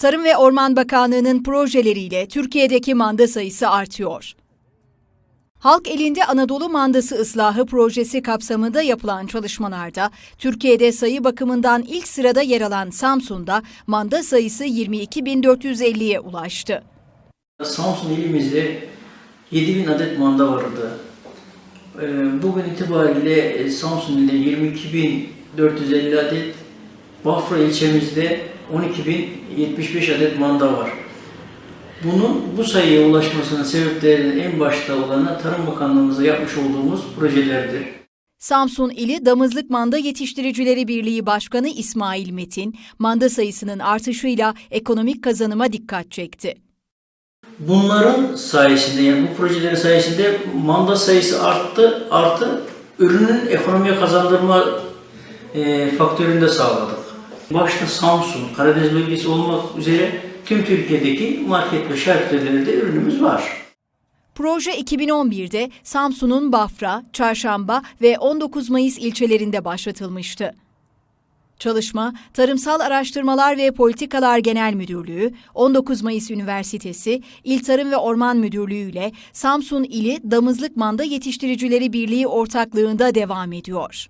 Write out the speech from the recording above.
Tarım ve Orman Bakanlığı'nın projeleriyle Türkiye'deki manda sayısı artıyor. Halk elinde Anadolu Mandası ıslahı projesi kapsamında yapılan çalışmalarda Türkiye'de sayı bakımından ilk sırada yer alan Samsun'da manda sayısı 22.450'ye ulaştı. Samsun ilimizde 7000 adet manda vardı. Ee, Bugün itibariyle e, Samsun ilinde 22.450 adet, Bafra ilçemizde 12.075 adet manda var. Bunun bu sayıya ulaşmasının sebeplerinden en başta olanı Tarım Bakanlığımıza yapmış olduğumuz projelerdir. Samsun İli Damızlık Manda Yetiştiricileri Birliği Başkanı İsmail Metin, manda sayısının artışıyla ekonomik kazanıma dikkat çekti. Bunların sayesinde yani bu projelerin sayesinde manda sayısı arttı, artı ürünün ekonomiye kazandırma e, faktörünü de sağladık. Başta Samsun, Karadeniz bölgesi olmak üzere tüm Türkiye'deki market ve şarküterilerde ürünümüz var. Proje 2011'de Samsun'un Bafra, Çarşamba ve 19 Mayıs ilçelerinde başlatılmıştı. Çalışma, Tarımsal Araştırmalar ve Politikalar Genel Müdürlüğü, 19 Mayıs Üniversitesi, İl Tarım ve Orman Müdürlüğü ile Samsun İli Damızlık Manda Yetiştiricileri Birliği ortaklığında devam ediyor.